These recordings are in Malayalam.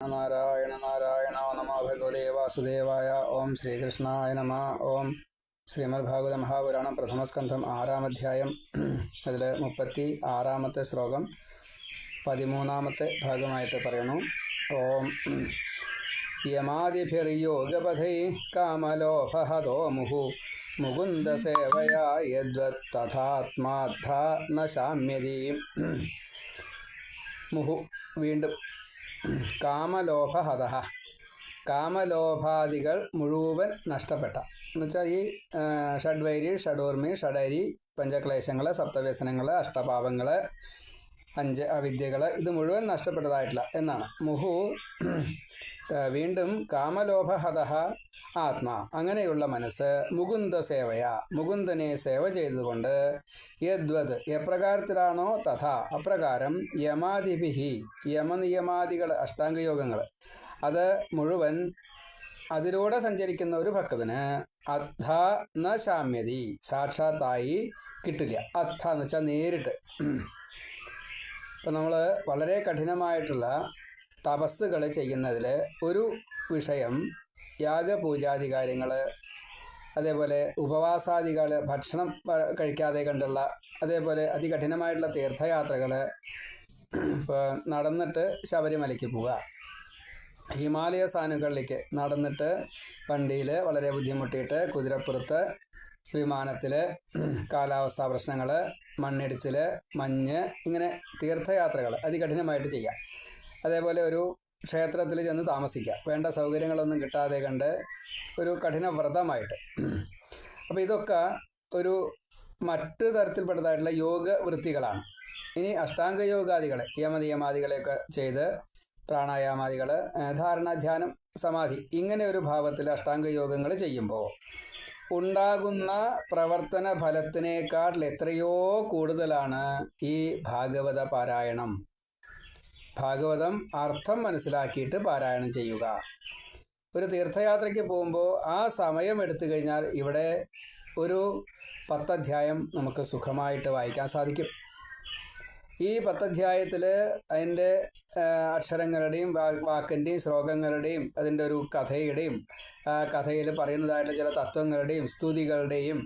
നാരായണ നാരായണ നമ ഭഗവതേ വാസുദേവായ. ഓം ശ്രീകൃഷ്ണായ നമ. ഓം ശ്രീമദ്ഭാഗവത മഹാപുരാണം പ്രഥമസ്കന്ധം ആറാം അധ്യായം അതിൽ മുപ്പത്തി ആറാമത്തെ ശ്ലോകം പതിമൂന്നാമത്തെ ഭാഗമായിട്ട് പറയുന്നു. ഓം യമാതിഫിർയോഗപഥൈ കാമലോഭഹതോ മുഹു മുകുന്ദസേവയാ യദ്വത് തഥാത്മാർത്ഥ ന ശാമ്യതി. മുഹു വീണ്ടും കാമലോഭഹത കാമലോഭാദികൾ മുഴുവൻ നഷ്ടപ്പെട്ട. എന്നുവെച്ചാൽ ഈ ഷഡ്വൈരി ഷഡൂർമി ഷഡരി പഞ്ചക്ലേശങ്ങൾ സപ്തവ്യസനങ്ങൾ അഷ്ടപാപങ്ങൾ അഞ്ച് അവിദ്യകൾ ഇത് മുഴുവൻ നഷ്ടപ്പെട്ടതായിട്ടില്ല എന്നാണ്. മുഹു വീണ്ടും കാമലോഭഹത ആത്മാ. അങ്ങനെയുള്ള മനസ്സ് മുകുന്ദ സേവയ. മുകുന്ദനെ സേവ ചെയ്തുകൊണ്ട് യദ്വത് എപ്രകാരത്തിലാണോ തഥാ. അപ്രകാരം യമാതിഭിഹി യമനിയമാദികൾ അഷ്ടാംഗയോഗങ്ങൾ അത് മുഴുവൻ അതിലൂടെ സഞ്ചരിക്കുന്ന ഒരു ഭക്തന് അദ്ധ ന ശാമ്യതി സാക്ഷാത്തായി കിട്ടില്ല. അർത്ഥ എന്ന് വെച്ചാൽ നേരിട്ട്. ഇപ്പം നമ്മൾ വളരെ കഠിനമായിട്ടുള്ള തപസ്സുകൾ ചെയ്യുന്നതിൽ ഒരു വിഷയം യാഗപൂജാദി കാര്യങ്ങൾ അതേപോലെ ഉപവാസാദികൾ ഭക്ഷണം കഴിക്കാതെ കണ്ടുള്ള അതേപോലെ അതികഠിനമായിട്ടുള്ള തീർത്ഥയാത്രകൾ ഇപ്പോൾ നടന്നിട്ട് ശബരിമലയ്ക്ക് പോവുക. ഹിമാലയ സാനുകളിലേക്ക് നടന്നിട്ട് വണ്ടിയിൽ വളരെ ബുദ്ധിമുട്ടിയിട്ട് കുതിരപ്പുറത്ത് വിമാനത്തിൽ കാലാവസ്ഥാ പ്രശ്നങ്ങൾ മണ്ണിടിച്ചിൽ മഞ്ഞ് ഇങ്ങനെ തീർത്ഥയാത്രകൾ അതികഠിനമായിട്ട് ചെയ്യാം. അതേപോലെ ഒരു ക്ഷേത്രത്തിൽ ചെന്ന് താമസിക്കാം. വേണ്ട സൗകര്യങ്ങളൊന്നും കിട്ടാതെ കണ്ട് ഒരു കഠിന വ്രതമായിട്ട് അപ്പോൾ ഇതൊക്കെ ഒരു മറ്റു തരത്തിൽപ്പെട്ടതായിട്ടുള്ള യോഗ വൃത്തികളാണ്. ഇനി അഷ്ടാംഗ യോഗാദികൾ യമനിയമാദികളെയൊക്കെ ചെയ്ത് പ്രാണായാമാദികൾ ധാരണ ധ്യാനം സമാധി ഇങ്ങനെ ഒരു ഭാവത്തിൽ അഷ്ടാംഗ യോഗങ്ങൾ ചെയ്യുമ്പോൾ ഉണ്ടാകുന്ന പ്രവർത്തന ഫലത്തിനേക്കാൾ എത്രയോ കൂടുതലാണ് ഈ ഭാഗവത പാരായണം. ഭാഗവതം അർത്ഥം മനസ്സിലാക്കിയിട്ട് പാരായണം ചെയ്യുക. ഒരു തീർത്ഥയാത്രയ്ക്ക് പോകുമ്പോൾ ആ സമയം എടുത്തു കഴിഞ്ഞാൽ ഇവിടെ ഒരു പത്തധ്യായം നമുക്ക് സുഖമായിട്ട് വായിക്കാൻ സാധിക്കും. ഈ പത്തധ്യായത്തിൽ അതിന്റെ അക്ഷരങ്ങളുടെയും വാക്കിന്റെയും ശ്ലോകങ്ങളുടെയും അതിന്റെ ഒരു കഥയുടെയും കഥയിൽ പറയുന്നതായിട്ടുള്ള ചില തത്വങ്ങളുടെയും സ്തുതികളുടെയും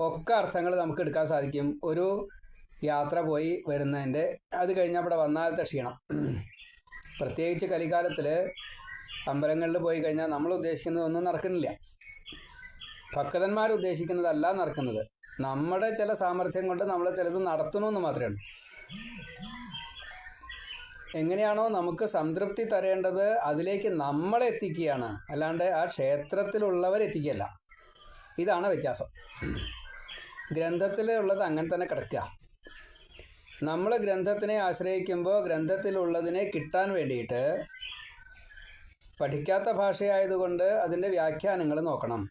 ഒക്കെ അർത്ഥങ്ങൾ നമുക്ക് എടുക്കാൻ സാധിക്കും. ഒരു യാത്ര പോയി വരുന്നതിന്റെ അത് കഴിഞ്ഞ് അവിടെ വന്നാലത്തെ ക്ഷീണം. പ്രത്യേകിച്ച് കലിക്കാലത്തിൽ അമ്പലങ്ങളിൽ പോയി കഴിഞ്ഞാൽ നമ്മൾ ഉദ്ദേശിക്കുന്നതൊന്നും നടക്കുന്നില്ല. ഭക്തന്മാർ ഉദ്ദേശിക്കുന്നതല്ല നടക്കുന്നത്. നമ്മുടെ ചില സാമർഥ്യം കൊണ്ട് നമ്മൾ ചിലത് നടത്തണമെന്ന് മാത്രമേ ഉള്ളൂ. എങ്ങനെയാണോ നമുക്ക് സംതൃപ്തി തരേണ്ടത് അതിലേക്ക് നമ്മളെ എത്തിക്കുകയാണ്. അല്ലാണ്ട് ആ ക്ഷേത്രത്തിലുള്ളവരെത്തിക്കുകയല്ല ഇതാണ് വ്യത്യാസം. ഗ്രന്ഥത്തിലുള്ളത് അങ്ങനെ തന്നെ കിടക്കുക. നമ്മൾ ഗ്രന്ഥത്തിനെ ആശ്രയിക്കുമ്പോൾ ഗ്രന്ഥത്തിലുള്ളതിനെ കിട്ടാൻ വേണ്ടിയിട്ട് പഠിക്കാത്ത ഭാഷയായതുകൊണ്ട് അതിന്റെ വ്യാഖ്യാനങ്ങൾ നോക്കണം.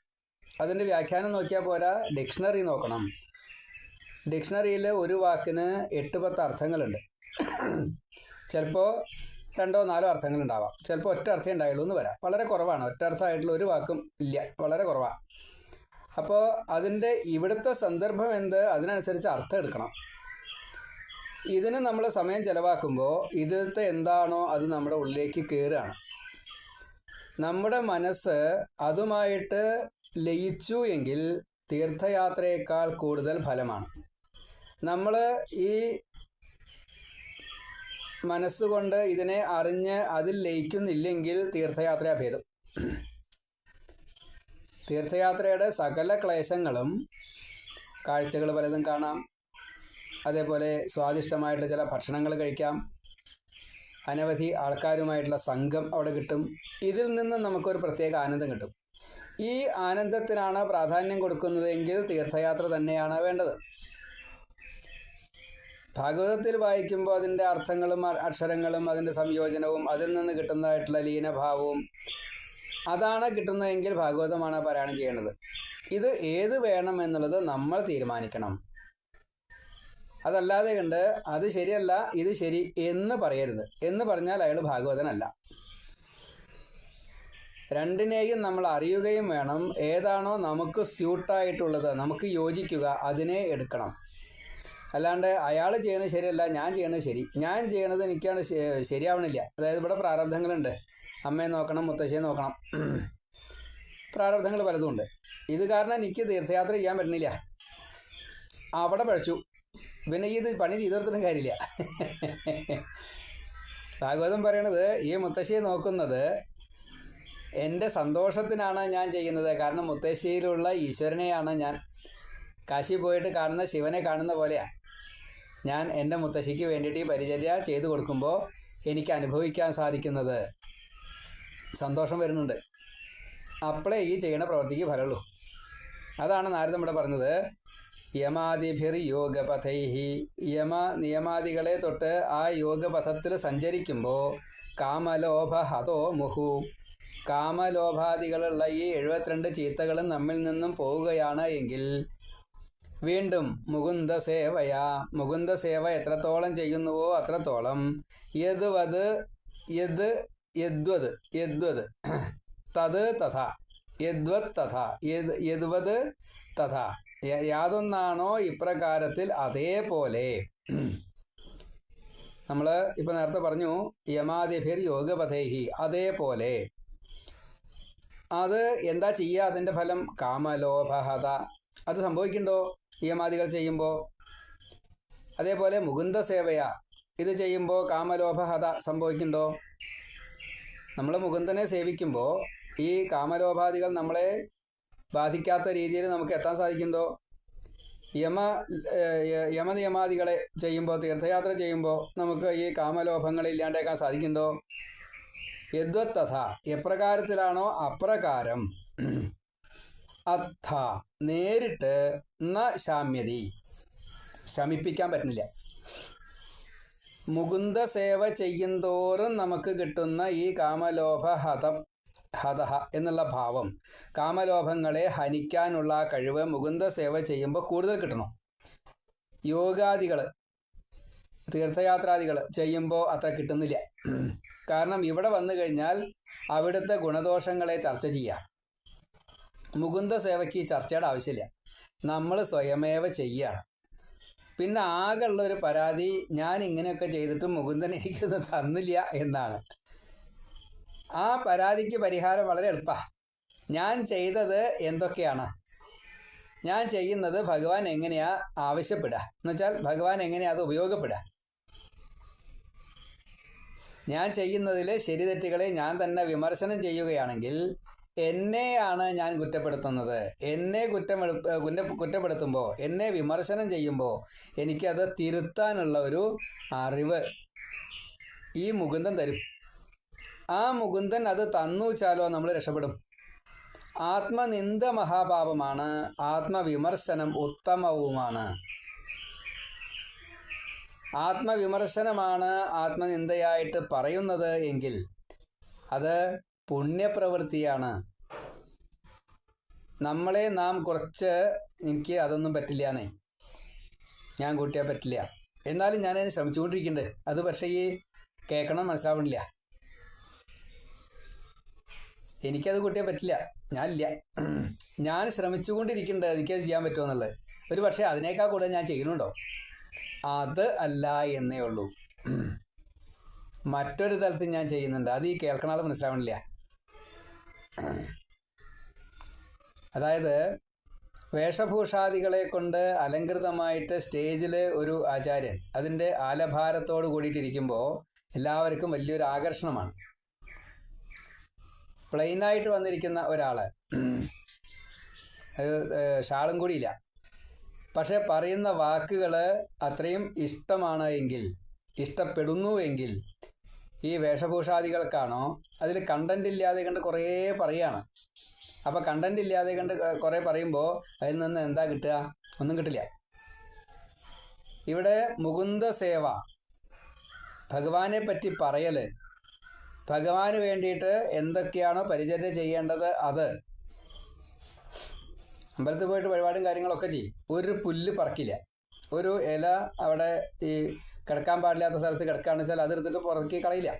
അതിന്റെ വ്യാഖ്യാനം നോക്കിയാൽ പോരാ ഡിക്ഷണറി നോക്കണം. ഡിക്ഷണറിയിൽ ഒരു വാക്കിന് എട്ട് പത്ത് അർത്ഥങ്ങളുണ്ട്. ചിലപ്പോൾ രണ്ടോ നാലോ അർത്ഥങ്ങളുണ്ടാവാം. ചിലപ്പോൾ ഒറ്റ അർത്ഥമേ ഉണ്ടായുള്ളൂ എന്ന് വരാം. വളരെ കുറവാണ്. ഒറ്റ അർത്ഥമായിട്ടുള്ള ഒരു വാക്കും ഇല്ല. വളരെ കുറവാണ് അപ്പോൾ അതിന്റെ ഇവിടുത്തെ സന്ദർഭം എന്ത്? അതിനനുസരിച്ച് അർത്ഥം എടുക്കണം. ഇതിന് നമ്മൾ സമയം ചെലവാക്കുമ്പോൾ ഇതിലത്തെ എന്താണോ അത് നമ്മുടെ ഉള്ളിലേക്ക് കയറുകയാണ് നമ്മുടെ മനസ്സ് അതുമായിട്ട് ലയിച്ചു എങ്കിൽ തീർത്ഥയാത്രയേക്കാൾ കൂടുതൽ ഫലമാണ്. നമ്മൾ ഈ മനസ്സുകൊണ്ട് ഇതിനെ അറിഞ്ഞ് അതിൽ ലയിക്കുന്നില്ലെങ്കിൽ തീർത്ഥയാത്ര ഭേദം. തീർത്ഥയാത്രയുടെ സകല ക്ലേശങ്ങളും കാഴ്ചകൾ പലതും കാണാം. അതേപോലെ സ്വാദിഷ്ടമായിട്ടുള്ള ചില ഭക്ഷണങ്ങൾ കഴിക്കാം. അനവധി ആൾക്കാരുമായിട്ടുള്ള സംഘം അവിടെ കിട്ടും. ഇതിൽ നിന്ന് നമുക്കൊരു പ്രത്യേക ആനന്ദം കിട്ടും. ഈ ആനന്ദത്തിനാണ് പ്രാധാന്യം കൊടുക്കുന്നത് എങ്കിൽ തീർത്ഥയാത്ര തന്നെയാണ് വേണ്ടത്. ഭാഗവതത്തിൽ വായിക്കുമ്പോൾ അതിന്റെ അർത്ഥങ്ങളും അക്ഷരങ്ങളും അതിന്റെ സംയോജനവും അതിൽ നിന്ന് കിട്ടുന്നതായിട്ടുള്ള ലീനഭാവവും അതാണ് കിട്ടുന്നതെങ്കിൽ ഭാഗവതമാണ് പാരായണം ചെയ്യേണ്ടത്. ഇത് ഏത് വേണം എന്നുള്ളത് നമ്മൾ തീരുമാനിക്കണം. അതല്ലാതെ കണ്ട് അത് ശരിയല്ല ഇത് ശരി എന്ന് പറയരുത്. എന്ന് പറഞ്ഞാൽ അയാൾ ഭാഗവതനല്ല. രണ്ടിനെയും നമ്മൾ അറിയുകയും വേണം ഏതാണോ നമുക്ക് സ്യൂട്ടായിട്ടുള്ളത് നമുക്ക് യോജിക്കുക അതിനെ എടുക്കണം. അല്ലാണ്ട് അയാൾ ചെയ്യുന്നത് ശരിയല്ല ഞാൻ ചെയ്യണത് ശരി. ഞാൻ ചെയ്യണത് എനിക്കാണ് ശരിയാവണില്ല. അതായത് ഇവിടെ പ്രാരബ്ധങ്ങളുണ്ട്. അമ്മയെ നോക്കണം മുത്തശ്ശിയെ നോക്കണം. പ്രാരബ്ധങ്ങൾ പലതുമുണ്ട് ഇത് കാരണം എനിക്ക് തീർത്ഥയാത്ര ചെയ്യാൻ പറ്റുന്നില്ല അവിടെ പഴച്ചു പിന്നെ ഇത് പണി ചെയ്തു കാര്യമില്ല. ഭാഗവതം പറയണത് ഈ മുത്തശ്ശിയെ നോക്കുന്നത് എന്റെ സന്തോഷത്തിനാണ് ഞാൻ ചെയ്യുന്നത്. കാരണം മുത്തശ്ശിയിലുള്ള ഈശ്വരനെയാണ് ഞാൻ. കാശി പോയിട്ട് കാണുന്ന ശിവനെ കാണുന്ന പോലെയാണ് ഞാൻ എന്റെ മുത്തശ്ശിക്ക് വേണ്ടിയിട്ട് ഈ പരിചര്യ ചെയ്തു കൊടുക്കുമ്പോൾ എനിക്ക് അനുഭവിക്കാൻ സാധിക്കുന്നത് സന്തോഷം വരുന്നുണ്ട്. അപ്പോഴേ ഈ ചെയ്യുന്ന പ്രവൃത്തിക്ക് ഫലമുള്ളൂ. അതാണ് നാരദം ഇവിടെ പറഞ്ഞത്. യമാദിഭിർ യോഗപഥൈഹി യമ നിയമാദികളെ തൊട്ട് ആ യോഗപഥത്തിൽ സഞ്ചരിക്കുമ്പോൾ കാമലോഭ ഹതോ മുഹു. കാമലോഭാദികളുള്ള ഈ എഴുപത്തിരണ്ട് ചീത്തകളും നമ്മിൽ നിന്നും പോവുകയാണ് എങ്കിൽ വീണ്ടും മുകുന്ദ സേവയ മുകുന്ദ സേവ എത്രത്തോളം ചെയ്യുന്നുവോ അത്രത്തോളം യദ്വത് യത് യദ്വത് യദ്വത് തത് തഥ. യദ്വത് തഥ. യദ്വത് തഥ. യാതൊന്നാണോ ഇപ്രകാരത്തിൽ അതേപോലെ? നമ്മൾ ഇപ്പം നേരത്തെ പറഞ്ഞു യമാദിഭിർ യോഗപഥേഹി അതേപോലെ. അത് എന്താ ചെയ്യുക അതിന്റെ ഫലം കാമലോഭഹത അത് സംഭവിക്കുന്നുണ്ടോ? യമാദികൾ ചെയ്യുമ്പോൾ അതേപോലെ മുകുന്ദ സേവയ ഇത് ചെയ്യുമ്പോൾ കാമലോഭഹത സംഭവിക്കുന്നുണ്ടോ? നമ്മൾ മുകുന്ദനെ സേവിക്കുമ്പോൾ ഈ കാമലോഭാദികൾ നമ്മളെ ബാധിക്കാത്ത രീതിയിൽ നമുക്ക് എത്താൻ സാധിക്കുന്നുണ്ടോ യമ യമനിയമാദികളെ ചെയ്യുമ്പോൾ തീർത്ഥയാത്ര ചെയ്യുമ്പോൾ നമുക്ക് ഈ കാമലോഭങ്ങൾ ഇല്ലാണ്ടേക്കാൻ സാധിക്കുന്നുണ്ടോ യദ്വത്തഥ എപ്രകാരത്തിലാണോ അപ്രകാരം? അത്ഥ നേരിട്ട് ന ശാമ്യതി. ശമിപ്പിക്കാൻ പറ്റുന്നില്ല. മുകുന്ദ സേവ ചെയ്യുന്തോറും നമുക്ക് കിട്ടുന്ന ഈ കാമലോഭ ഹതം. ഹതഹ എന്നുള്ള ഭാവം കാമലോഭങ്ങളെ ഹനിക്കാനുള്ള കഴിവ് മുകുന്ദ സേവ ചെയ്യുമ്പോൾ കൂടുതൽ കിട്ടണം. യോഗാദികൾ തീർത്ഥയാത്രാദികൾ ചെയ്യുമ്പോൾ അത്ര കിട്ടുന്നില്ല. കാരണം ഇവിടെ വന്നു കഴിഞ്ഞാൽ അവിടുത്തെ ഗുണദോഷങ്ങളെ ചർച്ച ചെയ്യാം. മുകുന്ദ സേവയ്ക്ക് ഈ ചർച്ചയുടെ ആവശ്യമില്ല. നമ്മൾ സ്വയമേവ ചെയ്യുകയാണ് പിന്നെ ആകെയുള്ള ഒരു പരാതി ഞാൻ ഇങ്ങനെയൊക്കെ ചെയ്തിട്ടും മുകുന്ദൻ എനിക്കൊന്ന് തന്നില്ല എന്നാണ്. ആ പരാതിക്ക് പരിഹാരം വളരെ എളുപ്പമാണ് ഞാൻ ചെയ്തത് എന്തൊക്കെയാണ്? ഞാൻ ചെയ്യുന്നത് ഭഗവാൻ എങ്ങനെയാ ആവശ്യപ്പെടുക? എന്ന് വെച്ചാൽ ഭഗവാൻ എങ്ങനെയാ അത് ഉപയോഗപ്പെടുക? ഞാൻ ചെയ്യുന്നതിൽ ശരിതെറ്റുകളെ ഞാൻ തന്നെ വിമർശനം ചെയ്യുകയാണെങ്കിൽ എന്നെയാണ് ഞാൻ കുറ്റപ്പെടുത്തുന്നത്. എന്നെ കുറ്റം കുറ്റ കുറ്റപ്പെടുത്തുമ്പോൾ എന്നെ വിമർശനം ചെയ്യുമ്പോൾ എനിക്കത് തിരുത്താനുള്ള ഒരു അറിവ് ഈ മുകുന്ദൻ തരും. ആ മുകുന്ദൻ അത് തന്നു വെച്ചാലോ നമ്മൾ രക്ഷപ്പെടും. ആത്മനിന്ദ മഹാപാപമാണ് ആത്മവിമർശനം ഉത്തമവുമാണ്. ആത്മവിമർശനമാണ് ആത്മനിന്ദയായിട്ട് പറയുന്നത് എങ്കിൽ അത് പുണ്യപ്രവൃത്തിയാണ്. നമ്മളെ നാം കുറച്ച് എനിക്ക് അതൊന്നും പറ്റില്ല എന്നേ. ഞാൻ കൂട്ടിയാൽ പറ്റില്ല. എന്നാലും ഞാനതിന് ശ്രമിച്ചുകൊണ്ടിരിക്കുന്നുണ്ട്. അത് പക്ഷേ ഈ കേൾക്കണം മനസ്സിലാവണില്ല എനിക്കത് കൂട്ടിയാൽ പറ്റില്ല. ഞാനില്ല. ഞാൻ ശ്രമിച്ചുകൊണ്ടിരിക്കുന്നുണ്ട് എനിക്കത് ചെയ്യാൻ പറ്റുമെന്നുള്ളത് ഒരു പക്ഷേ അതിനേക്കാൾ കൂടുതൽ ഞാൻ ചെയ്യുന്നുണ്ടോ? അത് അല്ല എന്നേ ഉള്ളൂ. മറ്റൊരു തരത്തിൽ ഞാൻ ചെയ്യുന്നുണ്ട്. അത് ഈ കേൾക്കണ ആൾ മനസ്സിലാവണില്ല. അതായത് വേഷഭൂഷാദികളെ കൊണ്ട് അലങ്കൃതമായിട്ട് സ്റ്റേജിൽ ഒരു ആചാര്യൻ അതിന്റെ ആലഭാരത്തോട് കൂടിയിട്ടിരിക്കുമ്പോൾ എല്ലാവർക്കും വലിയൊരു ആകർഷണമാണ്. പ്ലെയിനായിട്ട് വന്നിരിക്കുന്ന ഒരാൾ ഒരു ഏഹ്, ഷാളും കൂടിയില്ല പക്ഷെ പറയുന്ന വാക്കുകൾ അത്രയും ഇഷ്ടമാണ് എങ്കിൽ ഇഷ്ടപ്പെടുന്നു എങ്കിൽ ഈ വേഷഭൂഷാദികൾക്കാണോ? അതിൽ കണ്ടന്റ് ഇല്ലാതെ കണ്ട് കുറേ പറയാണ്. അപ്പോൾ കണ്ടന്റ് ഇല്ലാതെ കണ്ട് കുറേ പറയുമ്പോൾ അതിൽ നിന്ന് എന്താ കിട്ടുക? ഒന്നും കിട്ടില്ല. ഇവിടെ മുകുന്ദ സേവ ഭഗവാനെ പറ്റി പറയൽ ഭഗവാന് വേണ്ടിയിട്ട് എന്തൊക്കെയാണോ പരിചര്യ ചെയ്യേണ്ടത് അത്. അമ്പലത്തിൽ പോയിട്ട് വഴിപാടും കാര്യങ്ങളൊക്കെ ചെയ്യും. ഒരു പുല്ല് പറക്കില്ല. ഒരു ഇല അവിടെ ഈ കിടക്കാൻ പാടില്ലാത്ത സ്ഥലത്ത് കിടക്കുകയാണെന്ന് വെച്ചാൽ അതെടുത്തിട്ട് പുറക്കി കളയില്ല.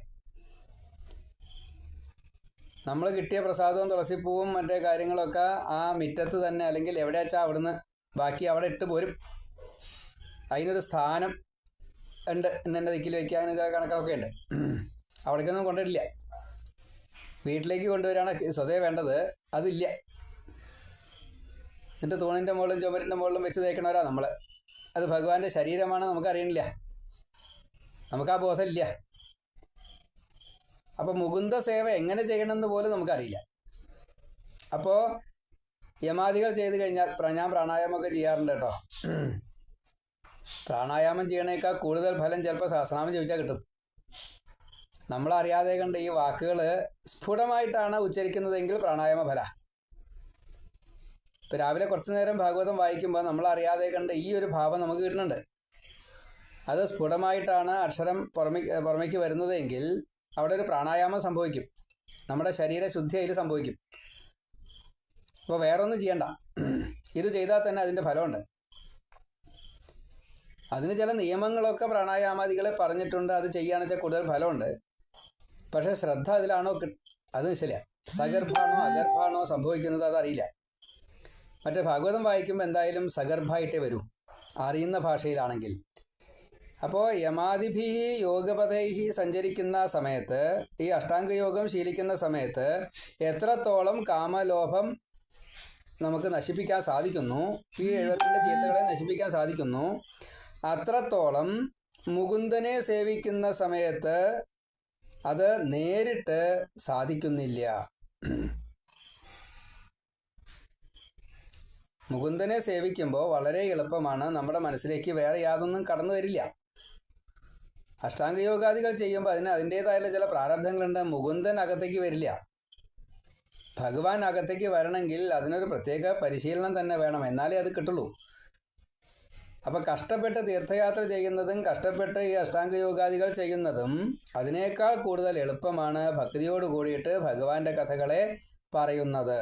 നമ്മൾ കിട്ടിയ പ്രസാദവും തുളസിപ്പൂവും മറ്റേ കാര്യങ്ങളൊക്കെ ആ മിറ്റത്ത് തന്നെ അല്ലെങ്കിൽ എവിടെ വെച്ചാൽ അവിടുന്ന് ബാക്കി അവിടെ ഇട്ട് പോരും. അതിനൊരു സ്ഥാനം ഉണ്ട് ഇന്നെ ദിക്കിൽ വയ്ക്കുക. അങ്ങനെ കണക്കൊക്കെ ഉണ്ട്. അവിടേക്കൊന്നും കൊണ്ടിട്ടില്ല വീട്ടിലേക്ക് കൊണ്ടുവരാണ് സ്വതേ വേണ്ടത്. അതില്ല. എന്നിട്ട് തൂണിന്റെ മുകളിലും ചുമരിന്റെ മുകളിലും വെച്ച് തേക്കണവരാ നമ്മൾ അത് ഭഗവാന്റെ ശരീരമാണ് നമുക്കറിയണില്ല. നമുക്ക് ആ ബോധമില്ല. അപ്പോൾ മുകുന്ദ സേവ എങ്ങനെ ചെയ്യണമെന്ന് പോലും നമുക്കറിയില്ല. അപ്പോൾ യമാദികൾ ചെയ്ത് കഴിഞ്ഞാൽ ഞാൻ പ്രാണായാമമൊക്കെ ചെയ്യാറുണ്ട് കേട്ടോ. പ്രാണായാമം ചെയ്യണേക്കാൾ കൂടുതൽ ഫലം ചിലപ്പോൾ സഹസ്രനാമം ചോദിച്ചാൽ കിട്ടും. നമ്മളറിയാതെ കണ്ട് ഈ വാക്കുകൾ സ്ഫുടമായിട്ടാണ് ഉച്ചരിക്കുന്നതെങ്കിൽ പ്രാണായാമ ഫല. ഇപ്പം രാവിലെ കുറച്ചു നേരം ഭാഗവതം വായിക്കുമ്പോൾ നമ്മൾ അറിയാതെ കണ്ട് ഈ ഒരു ഭാവം നമുക്ക് കിട്ടുന്നുണ്ട്. അത് സ്ഫുടമായിട്ടാണ് അക്ഷരം പുറമേ പുറമേക്ക് വരുന്നതെങ്കിൽ അവിടെ ഒരു പ്രാണായാമം സംഭവിക്കും. നമ്മുടെ ശരീര ശുദ്ധി അതിൽ സംഭവിക്കും. അപ്പോൾ വേറൊന്നും ചെയ്യണ്ട. ഇത് ചെയ്താൽ തന്നെ അതിന്റെ ഫലമുണ്ട്. അതിന് ചില നിയമങ്ങളൊക്കെ പ്രാണായാമാദികളെ പറഞ്ഞിട്ടുണ്ട്. അത് ചെയ്യുകയാണെന്ന് വെച്ചാൽ കൂടുതൽ ഫലമുണ്ട്. പക്ഷേ ശ്രദ്ധ അതിലാണോ അത് ശരിയ. സഗർഭാണോ അഗർഭാണോ സംഭവിക്കുന്നത് അതറിയില്ല. മറ്റേ ഭാഗവതം വായിക്കുമ്പോൾ എന്തായാലും സഗർഭായിട്ടേ വരൂ. അറിയുന്ന ഭാഷയിലാണെങ്കിൽ. അപ്പോൾ യമാതിഭി യോഗപഥൈഹി സഞ്ചരിക്കുന്ന സമയത്ത് ഈ അഷ്ടാംഗയോഗം ശീലിക്കുന്ന സമയത്ത് എത്രത്തോളം കാമലോഭം നമുക്ക് നശിപ്പിക്കാൻ സാധിക്കുന്നു ഈ എഴുപത്തിരണ്ട് ചീത്തകളെ നശിപ്പിക്കാൻ സാധിക്കുന്നു അത്രത്തോളം മുകുന്ദനെ സേവിക്കുന്ന സമയത്ത് അത് നേരിട്ട് സാധിക്കുന്നില്ല. മുകുന്ദനെ സേവിക്കുമ്പോൾ വളരെ എളുപ്പമാണ്. നമ്മുടെ മനസ്സിലേക്ക് വേറെ യാതൊന്നും കടന്നു വരില്ല. അഷ്ടാംഗയോഗാദികൾ ചെയ്യുമ്പോൾ അതിന് അതിന്റെതായുള്ള ചില പ്രാരബ്ധങ്ങളുണ്ട്. മുകുന്ദൻ അകത്തേക്ക് വരില്ല. ഭഗവാൻ അകത്തേക്ക് വരണമെങ്കിൽ അതിനൊരു പ്രത്യേക പരിശീലനം തന്നെ വേണം. എന്നാലേ അത് കിട്ടുള്ളൂ. അപ്പം കഷ്ടപ്പെട്ട് തീർത്ഥയാത്ര ചെയ്യുന്നതും കഷ്ടപ്പെട്ട് ഈ അഷ്ടാംഗ യോഗാദികൾ ചെയ്യുന്നതും അതിനേക്കാൾ കൂടുതൽ എളുപ്പമാണ് ഭക്തിയോട് കൂടിയിട്ട് ഭഗവാന്റെ കഥകളെ പറയുന്നത്.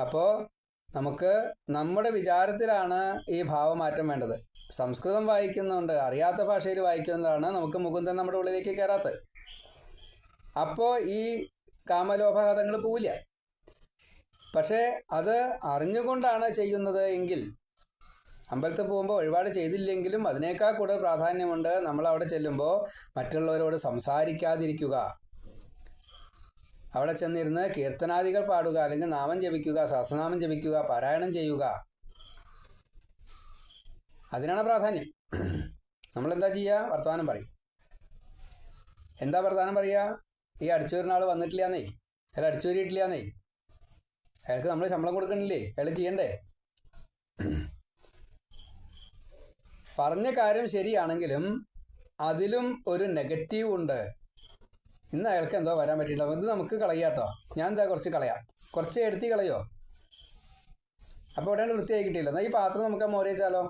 അപ്പോൾ നമുക്ക് നമ്മുടെ വിചാരത്തിലാണ് ഈ ഭാവമാറ്റം വേണ്ടത്. സംസ്കൃതം വായിക്കുന്നുണ്ട് അറിയാത്ത ഭാഷയിൽ വായിക്കുന്നതാണ് നമുക്ക് മുകുന്ദൻ നമ്മുടെ ഉള്ളിലേക്ക് കയറാത്തത്. അപ്പോൾ ഈ കാമലോഭകഥങ്ങൾ പോവില്ല. പക്ഷേ അത് അറിഞ്ഞുകൊണ്ടാണ് ചെയ്യുന്നത് എങ്കിൽ അമ്പലത്തിൽ പോകുമ്പോൾ ഒരുപാട് ചെയ്തില്ലെങ്കിലും അതിനേക്കാൾ കൂടുതൽ പ്രാധാന്യമുണ്ട് നമ്മൾ അവിടെ ചെല്ലുമ്പോൾ മറ്റുള്ളവരോട് സംസാരിക്കാതിരിക്കുക. അവിടെ ചെന്നിരുന്ന് കീർത്തനാദികൾ പാടുക അല്ലെങ്കിൽ നാമം ജപിക്കുക സഹസ്രനാമം ജപിക്കുക പാരായണം ചെയ്യുക. അതിനാണ് പ്രാധാന്യം. നമ്മൾ എന്താ ചെയ്യുക വർത്തമാനം പറയും. എന്താ വർത്തമാനം പറയുക ഈ അടിച്ചൂരിനാൾ വന്നിട്ടില്ല വന്നിട്ടില്ലാന്നേ. അയാൾ അടിച്ചൂരിയിട്ടില്ലാന്നേ. അയാൾക്ക് നമ്മൾ ശമ്പളം കൊടുക്കണില്ലേ? അയാൾ ചെയ്യണ്ടേ? പറഞ്ഞ കാര്യം ശരിയാണെങ്കിലും അതിലും ഒരു നെഗറ്റീവ് ഉണ്ട്. ഇന്ന് അയാൾക്ക് എന്തോ വരാൻ പറ്റില്ല ഇത് നമുക്ക് കളയാട്ടോ. ഞാൻ എന്താ കുറച്ച് കളയാം. കുറച്ച് എടുത്തി കളയോ? അപ്പോൾ ഇവിടെ വൃത്തിയായി കിട്ടിയില്ല. എന്നാൽ ഈ പാത്രം നമുക്ക് മോരി വെച്ചാലോ?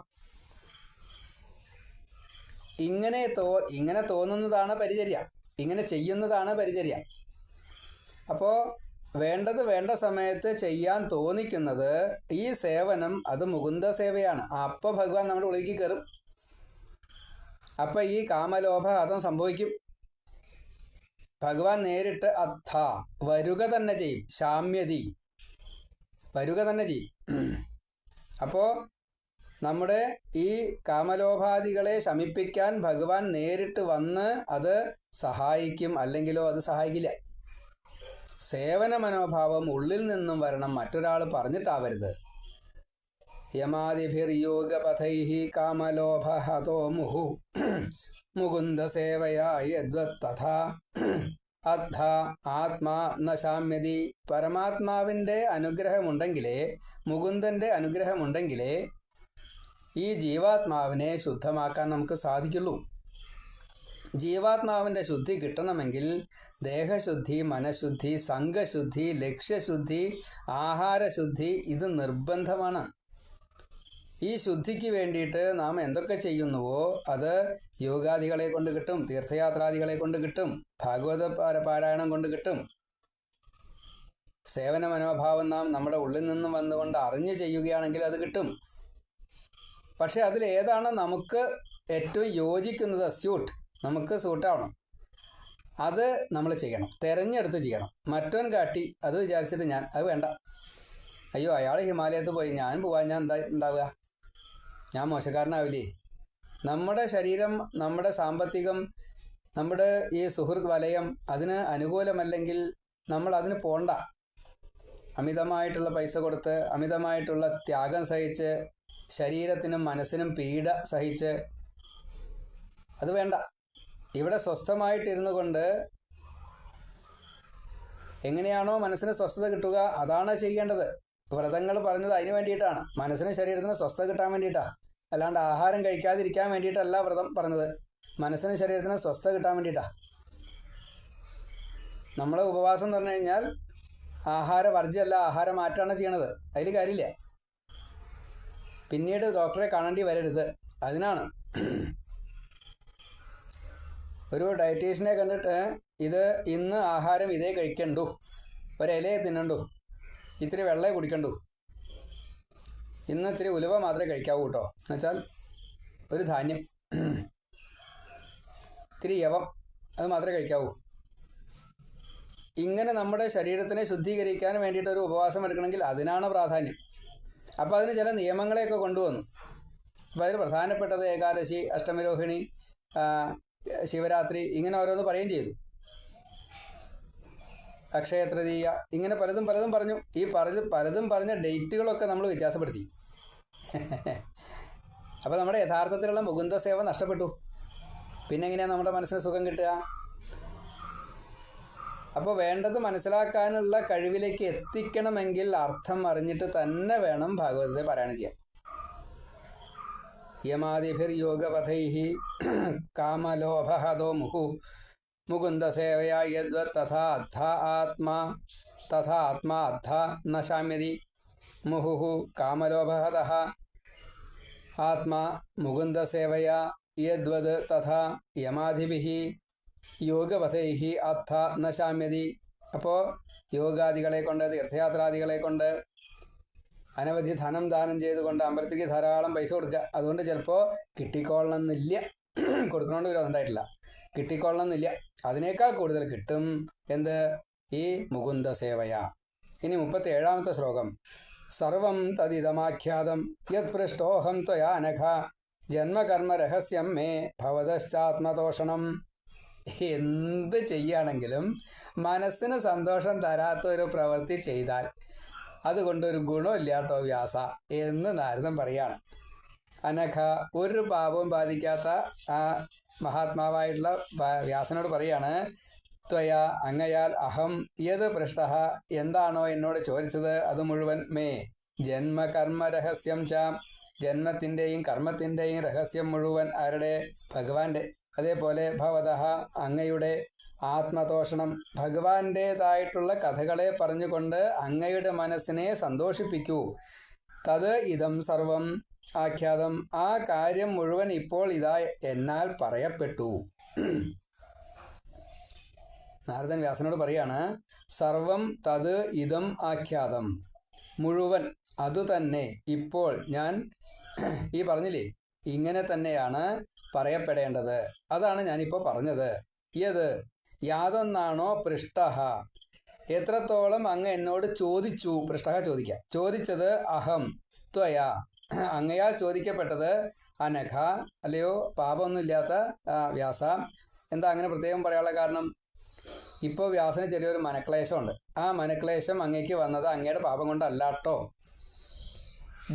ഇങ്ങനെ തോ ഇങ്ങനെ തോന്നുന്നതാണ് പരിചര്യ. ഇങ്ങനെ ചെയ്യുന്നതാണ് പരിചര്യ. അപ്പോൾ വേണ്ടത് വേണ്ട സമയത്ത് ചെയ്യാൻ തോന്നിക്കുന്നത് ഈ സേവനം അത് മുകുന്ദ സേവയാണ്. അപ്പോൾ ഭഗവാൻ നമ്മുടെ ഉള്ളിലേക്ക് കയറും. അപ്പം ഈ കാമലോഭ സംഭവിക്കും. ഭഗവാൻ നേരിട്ട് അത്ഥ വരുക തന്നെ ചെയ്യും ശാമ്യതി. വരുക തന്നെ ചെയ്യും. അപ്പോ നമ്മുടെ ഈ കാമലോഭാദികളെ ശമിപ്പിക്കാൻ ഭഗവാൻ നേരിട്ട് വന്ന് അത് സഹായിക്കും അല്ലെങ്കിലോ അത് സഹായിക്കില്ല. സേവന മനോഭാവം ഉള്ളിൽ നിന്നും വരണം മറ്റൊരാൾ പറഞ്ഞിട്ടാവരുത്. യമാദിഭിർയോഗപഥൈ കാമലോഭഹതോ മുഹു മുകുന്ദസേവയാ യദ്വത്തഥാ അദ്ധ ആത്മാ നശാമ്യതി. പരമാത്മാവിന്റെ അനുഗ്രഹമുണ്ടെങ്കിലേ മുകുന്ദന്റെ അനുഗ്രഹമുണ്ടെങ്കിലേ ഈ ജീവാത്മാവിനെ ശുദ്ധമാക്കാൻ നമുക്ക് സാധിക്കുള്ളൂ. ജീവാത്മാവിന്റെ ശുദ്ധി കിട്ടണമെങ്കിൽ ദേഹശുദ്ധി മനഃശുദ്ധി സംഘശുദ്ധി ലക്ഷ്യശുദ്ധി ആഹാരശുദ്ധി ഇത് നിർബന്ധമാണ്. ഈ ശുദ്ധിക്ക് വേണ്ടിയിട്ട് നാം എന്തൊക്കെ ചെയ്യുന്നുവോ അത് യോഗാദികളെ കൊണ്ട് കിട്ടും തീർത്ഥയാത്രാദികളെ കൊണ്ട് കിട്ടും ഭാഗവത പാരായണം കൊണ്ട് കിട്ടും. സേവന മനോഭാവം നാം നമ്മുടെ ഉള്ളിൽ നിന്നും വന്നുകൊണ്ട് അറിഞ്ഞു ചെയ്യുകയാണെങ്കിൽ അത് കിട്ടും. പക്ഷെ അതിൽ ഏതാണ് നമുക്ക് ഏറ്റവും യോജിക്കുന്നത്? സ്യൂട്ട്. നമുക്ക് സൂട്ടാവണം അത് നമ്മൾ ചെയ്യണം. തിരഞ്ഞെടുത്ത് ചെയ്യണം. മറ്റവൻ കാട്ടി അത് വിചാരിച്ചിട്ട് ഞാൻ അത് വേണ്ട. അയ്യോ അയാൾ ഹിമാലയത്ത് പോയി ഞാൻ പോവാൻ ഞാൻ എന്താ ഉണ്ടാവുക ഞാൻ മോശക്കാരനാവില്ലേ? നമ്മുടെ ശരീരം നമ്മുടെ സാമ്പത്തികം നമ്മുടെ ഈ സുഹൃത്ത് വലയം അതിന് അനുകൂലമല്ലെങ്കിൽ നമ്മൾ അതിന് പോണ്ട. അമിതമായിട്ടുള്ള പൈസ കൊടുത്ത് അമിതമായിട്ടുള്ള ത്യാഗം സഹിച്ച് ശരീരത്തിനും മനസ്സിനും പീഡ സഹിച്ച് അത് വേണ്ട. ഇവിടെ സ്വസ്ഥമായിട്ടിരുന്നു കൊണ്ട് എങ്ങനെയാണോ മനസ്സിന് സ്വസ്ഥത കിട്ടുക അതാണ് ചെയ്യേണ്ടത്. വ്രതങ്ങൾ പറഞ്ഞത് അതിന് വേണ്ടിയിട്ടാണ്. മനസ്സിനും ശരീരത്തിന് സ്വസ്ഥത കിട്ടാൻ വേണ്ടിയിട്ടാണ് അല്ലാണ്ട് ആഹാരം കഴിക്കാതിരിക്കാൻ വേണ്ടിയിട്ടല്ല വ്രതം പറഞ്ഞത്. മനസ്സിനും ശരീരത്തിന് സ്വസ്ഥ കിട്ടാൻ വേണ്ടിയിട്ടാണ് നമ്മളെ ഉപവാസം എന്ന് പറഞ്ഞു കഴിഞ്ഞാൽ ആഹാര വർജ്യമല്ല ആഹാരം മാറ്റാണ് ചെയ്യണത്. അതിൽ കാര്യമില്ല. പിന്നീട് ഡോക്ടറെ കാണേണ്ടി വരരുത്. അതിനാണ്. ഒരു ഡയറ്റീഷ്യനെ കണ്ടിട്ട് ഇത് ഇന്ന് ആഹാരം ഇതേ കഴിക്കണ്ടു. ഒരിലയെ തിന്നണ്ടു. ഇത്തിരി വെള്ളമേ കുടിക്കണ്ടു. ഇന്ന് ഇത്തിരി ഉലുവ മാത്രമേ കഴിക്കാവൂ കേട്ടോ. എന്നുവെച്ചാൽ ഒരു ധാന്യം. ഇത്തിരി യവം അത് മാത്രമേ കഴിക്കാവൂ. ഇങ്ങനെ നമ്മുടെ ശരീരത്തിനെ ശുദ്ധീകരിക്കാൻ വേണ്ടിയിട്ട് ഒരു ഉപവാസം എടുക്കണമെങ്കിൽ അതിനാണ് പ്രാധാന്യം. അപ്പോൾ അതിന് ചില നിയമങ്ങളെയൊക്കെ കൊണ്ടുവന്നു. അപ്പോൾ അതിൽ പ്രധാനപ്പെട്ടത് ഏകാദശി അഷ്ടമരോഹിണി ശിവരാത്രി ഇങ്ങനെ ഓരോന്ന് പറയുകയും ചെയ്തു. അക്ഷയ തൃതീയ ഇങ്ങനെ പലതും പലതും പറഞ്ഞു. ഈ പറഞ്ഞ പലതും പറഞ്ഞ ഡേറ്റുകളൊക്കെ നമ്മൾ വ്യത്യാസപ്പെടുത്തി. അപ്പോൾ നമ്മുടെ യഥാർത്ഥത്തിലുള്ള മുകുന്ദ സേവ നഷ്ടപ്പെട്ടു. പിന്നെ എങ്ങനെയാണ് നമ്മുടെ മനസ്സിന് സുഖം കിട്ടുക? അപ്പോൾ വേണ്ടത് മനസ്സിലാക്കാനുള്ള കഴിവിലേക്ക് എത്തിക്കണമെങ്കിൽ അർത്ഥം അറിഞ്ഞിട്ട് തന്നെ വേണം ഭാഗവതത്തെ പാരായണം ചെയ്യാൻ. യമാദിഭിർയോഗപഥൈ കാമലോഭഹതോ മുഹു. മുകുന്ദസേവയാ യദ്വത് തഥാ ആത്മാ തഥാ ആത്മാ അദ്ധ ന മുഹുഹു ആത്മാ മുകുന്ദസേവയാ യദ്വത് തഥാ യമാധിഭിः യോഗപഥൈ അർത്ഥ ന ശാമ്യതി അപ്പോൾ യോഗാദികളെ കൊണ്ട് തീർത്ഥയാത്രാദികളെ കൊണ്ട് അനവധി ധനം ദാനം ചെയ്തുകൊണ്ട് അമ്പലത്തേക്ക് ധാരാളം പൈസ കൊടുക്കുക. അതുകൊണ്ട് ചിലപ്പോൾ കിട്ടിക്കോളണമെന്നില്ല. കൊടുക്കണോണ്ട് വിരോധമുണ്ടായിട്ടില്ല കിട്ടിക്കൊള്ളണമെന്നില്ല. അതിനേക്കാൾ കൂടുതൽ കിട്ടും എന്ത്? ഈ മുകുന്ദ സേവയ ഇനി മുപ്പത്തി ഏഴാമത്തെ ശ്ലോകം. സർവം തദിതമാഖ്യാതം യത് പൃഷ്ടോഹം ത്വയാനഘ ജന്മകർമ്മരഹസ്യം ജന്മകർമ്മ രഹസ്യം മേ ഭവതശ്ചാത്മതോഷണം എന്ത് ചെയ്യുകയാണെങ്കിലും മനസ്സിന് സന്തോഷം തരാത്ത ഒരു പ്രവൃത്തി ചെയ്താൽ അതുകൊണ്ടൊരു ഗുണമില്ല കേട്ടോ വ്യാസ എന്ന് നാരദം പറയാണ്. അനഘ ഒരു പാപവും ബാധിക്കാത്ത ആ മഹാത്മാവായിട്ടുള്ള വ്യാസനോട് പറയാണ് ത്വയ അങ്ങയാൽ അഹം ഏത് പൃഷ്ട എന്താണോ എന്നോട് ചോദിച്ചത് അത് മുഴുവൻ മേ. ജന്മകർമ്മ രഹസ്യം ച ജന്മത്തിന്റെയും കർമ്മത്തിന്റെയും രഹസ്യം മുഴുവൻ ആരുടെ? ഭഗവാന്റെ. അതേപോലെ ഭവത അങ്ങയുടെ ആത്മതോഷണം ഭഗവാന്റേതായിട്ടുള്ള കഥകളെ പറഞ്ഞുകൊണ്ട് അങ്ങയുടെ മനസ്സിനെ സന്തോഷിപ്പിക്കൂ. തത് ഇതം സർവം ആഖ്യാതം. ആ കാര്യം മുഴുവൻ ഇപ്പോൾ ഇതാ എന്നാൽ പറയപ്പെട്ടു. നാരദൻ വ്യാസനോട് പറയാണ് സർവം തത് ഇതം ആഖ്യാതം. മുഴുവൻ അതുതന്നെ ഇപ്പോൾ ഞാൻ ഈ പറഞ്ഞില്ലേ ഇങ്ങനെ തന്നെയാണ് പറയപ്പെടേണ്ടത്. അതാണ് ഞാനിപ്പോൾ പറഞ്ഞത്. യത് യാതൊന്നാണോ പൃഷ്ട എത്രത്തോളം അങ്ങ് എന്നോട് ചോദിച്ചു? പൃഷ്ട ചോദിക്കാം. ചോദിച്ചത് അഹം ത്വയ. അങ്ങയാൽ ചോദിക്കപ്പെട്ടത് അനഘ അല്ലയോ പാപമൊന്നുമില്ലാത്ത വ്യാസ. എന്താ അങ്ങനെ പ്രത്യേകം പറയാനുള്ള കാരണം? ഇപ്പോൾ വ്യാസന് ചെറിയൊരു മനക്ലേശമുണ്ട്. ആ മനക്ലേശം അങ്ങേക്ക് വന്നത് അങ്ങയുടെ പാപം കൊണ്ടല്ല കേട്ടോ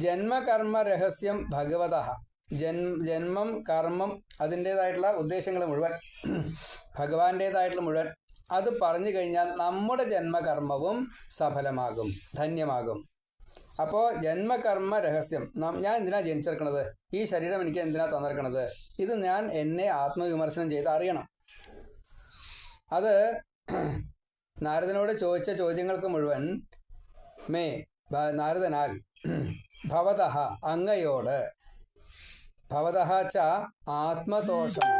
ജന്മകർമ്മ രഹസ്യം ഭഗവത. ജന്മം കർമ്മം അതിന്റേതായിട്ടുള്ള ഉദ്ദേശങ്ങൾ മുഴുവൻ. ഭഗവാന്റേതായിട്ടുള്ള മുഴുവൻ. അത് പറഞ്ഞു കഴിഞ്ഞാൽ നമ്മുടെ ജന്മകർമ്മവും സഫലമാകും ധന്യമാകും. അപ്പോൾ ജന്മകർമ്മ രഹസ്യം. ഞാൻ എന്തിനാ ജനിച്ചെടുക്കണത്? ഈ ശരീരം എനിക്ക് എന്തിനാ തന്നിരിക്കണത്? ഇത് ഞാൻ എന്നെ ആത്മവിമർശനം ചെയ്ത് അറിയണം. അത് നാരദനോട് ചോദിച്ച ചോദ്യങ്ങൾക്ക് മുഴുവൻ മേ നാരദനാൽ ഭവതഃ അങ്ങയോട്. ഭവതഹ ച ആത്മതോഷണം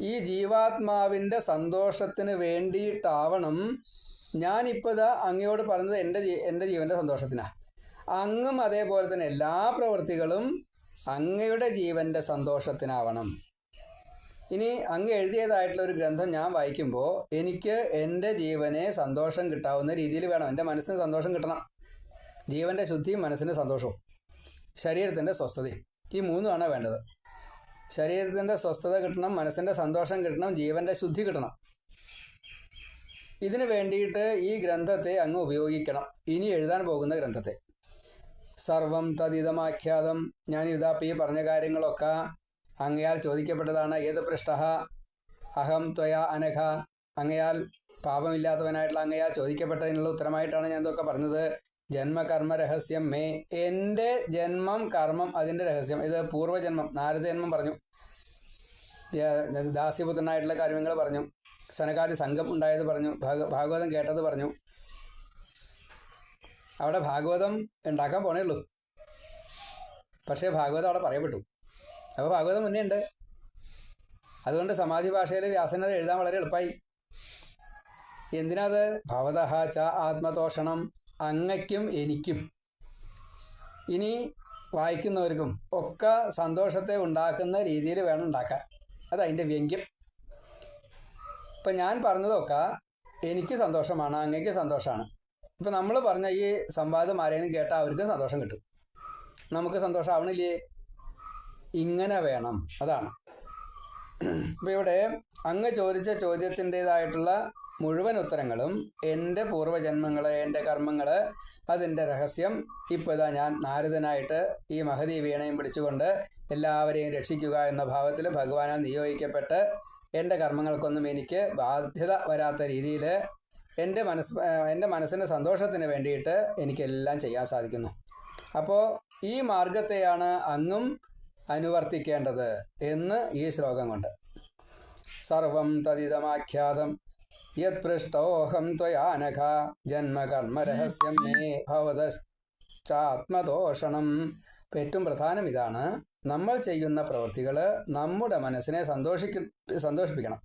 ഈ ജീവാത്മാവിന്റെ സന്തോഷത്തിന് വേണ്ടിയിട്ടാവണം ഞാനിപ്പോൾ ഇതാ അങ്ങയോട് പറഞ്ഞത് എന്റെ എന്റെ ജീവന്റെ സന്തോഷത്തിനാണ് അങ്ങും അതേപോലെ തന്നെ എല്ലാ പ്രവൃത്തികളും അങ്ങയുടെ ജീവന്റെ സന്തോഷത്തിനാവണം. ഇനി അങ്ങ് എഴുതിയതായിട്ടുള്ള ഒരു ഗ്രന്ഥം ഞാൻ വായിക്കുമ്പോൾ എനിക്ക് എന്റെ ജീവനെ സന്തോഷം കിട്ടാവുന്ന രീതിയിൽ വേണം. എന്റെ മനസ്സിന് സന്തോഷം കിട്ടണം. ജീവന്റെ ശുദ്ധിയും മനസ്സിന് സന്തോഷവും. ശരീരത്തിന്റെ സ്വസ്ഥതയും. ഈ മൂന്നുമാണ് വേണ്ടത്. ശരീരത്തിന്റെ സ്വസ്ഥത കിട്ടണം മനസ്സിന്റെ സന്തോഷം കിട്ടണം ജീവന്റെ ശുദ്ധി കിട്ടണം. ഇതിനു വേണ്ടിയിട്ട് ഈ ഗ്രന്ഥത്തെ അങ്ങ് ഉപയോഗിക്കണം. ഇനി എഴുതാൻ പോകുന്ന ഗ്രന്ഥത്തെ. സർവം തദിതമാഖ്യാതം. ഞാൻ ഇതാപ്പി പറഞ്ഞ കാര്യങ്ങളൊക്കെ അങ്ങയാൽ ചോദിക്കപ്പെട്ടതാണ്. ഏത് പൃഷ്ട അഹം ത്വയ അനഘ. അങ്ങയാൽ പാപമില്ലാത്തവനായിട്ടുള്ള അങ്ങയാൽ ചോദിക്കപ്പെട്ടതിനുള്ള ഉത്തരമായിട്ടാണ് ഞാൻ ഇതൊക്കെ പറഞ്ഞത്. ജന്മകർമ്മ രഹസ്യം മേ. എന്റെ ജന്മം കർമ്മം അതിന്റെ രഹസ്യം. ഇത് പൂർവജന്മം. നാരദജന്മം പറഞ്ഞു. ദാസ്യപുത്രനായിട്ടുള്ള കാര്യങ്ങൾ പറഞ്ഞു. സനകാദി സംഘം ഉണ്ടായത് പറഞ്ഞു ഭാഗവതം കേട്ടത് പറഞ്ഞു. അവിടെ ഭാഗവതം ഉണ്ടാക്കാൻ പോണേ ഉള്ളൂ. പക്ഷേ ഭാഗവതം അവിടെ പറയപ്പെട്ടു. അപ്പോൾ ഭാഗവതം മുന്നേ ഉണ്ട്. അതുകൊണ്ട് സമാധി ഭാഷയിൽ വ്യാസനത് എഴുതാൻ വളരെ എളുപ്പമായി എന്തിനാത്? ഭവതഹ ച ആത്മതോഷണം അങ്ങയ്ക്കും എനിക്കും. ഇനി വായിക്കുന്നവർക്കും ഒക്കെ സന്തോഷത്തെ ഉണ്ടാക്കുന്ന രീതിയിൽ വേണം ഉണ്ടാക്കാൻ. അതതിന്റെ വ്യംഗ്യം ഇപ്പം ഞാൻ പറഞ്ഞതൊക്കെ എനിക്ക് സന്തോഷമാണ് അങ്ങേക്ക് സന്തോഷമാണ് ഇപ്പം നമ്മൾ പറഞ്ഞ ഈ സംവാദം ആരെങ്കിലും കേട്ടാൽ അവർക്ക് സന്തോഷം കിട്ടും. നമുക്ക് സന്തോഷം ആവണില്ലേ ഇങ്ങനെ വേണം. അതാണ്. ഇപ്പം ഇവിടെ അങ്ങ് ചോദിച്ച ചോദ്യത്തിന്റെതായിട്ടുള്ള മുഴുവൻ ഉത്തരങ്ങളും എന്റെ പൂർവജന്മങ്ങൾ എന്റെ കർമ്മങ്ങൾ അതിന്റെ രഹസ്യം ഇപ്പോൾ ഇതാ ഞാൻ നാരദനായിട്ട് ഈ മഹതി വീണയും പിടിച്ചുകൊണ്ട് എല്ലാവരെയും രക്ഷിക്കുക എന്ന ഭാവത്തിൽ ഭഗവാനാൽ നിയോഗിക്കപ്പെട്ട് എന്റെ കർമ്മങ്ങൾക്കൊന്നും എനിക്ക് ബാധ്യത വരാത്ത രീതിയിൽ എന്റെ മനസ് എന്റെ മനസ്സിന്റെ സന്തോഷത്തിന് വേണ്ടിയിട്ട് എനിക്കെല്ലാം ചെയ്യാൻ സാധിക്കുന്നു. അപ്പോൾ ഈ മാർഗത്തെയാണ് അങ്ങും അനുവർത്തിക്കേണ്ടത് എന്ന് ഈ ശ്ലോകം കൊണ്ട്. സർവം തദിതമാഖ്യാതം. യത് പൃഷ്ടോഹം ത്വയാനഘ. ജന്മകർമ്മരഹസ്യം മേ ഭവതാത്മദോഷണം ഏറ്റവും പ്രധാനം ഇതാണ് നമ്മൾ ചെയ്യുന്ന പ്രവൃത്തികൾ നമ്മുടെ മനസ്സിനെ സന്തോഷിക്ക സന്തോഷിപ്പിക്കണം.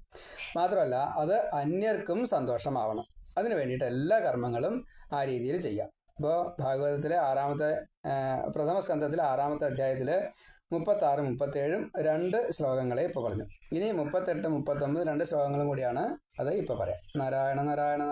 മാത്രമല്ല അത് അന്യർക്കും സന്തോഷമാവണം. അതിനു വേണ്ടിയിട്ട് എല്ലാ കർമ്മങ്ങളും ആ രീതിയിൽ ചെയ്യാം. ഇപ്പോൾ ഭാഗവതത്തിലെ ആറാമത്തെ പ്രഥമ സ്കന്ധത്തിലെ ആറാമത്തെ അധ്യായത്തിൽ മുപ്പത്താറ് മുപ്പത്തേഴും രണ്ട് ശ്ലോകങ്ങളെ ഇപ്പോൾ പറഞ്ഞു. ഇനി മുപ്പത്തെട്ട് മുപ്പത്തൊമ്പത് രണ്ട് ശ്ലോകങ്ങളും കൂടിയാണ് അത് ഇപ്പോൾ പറയാം. നാരായണ നാരായണ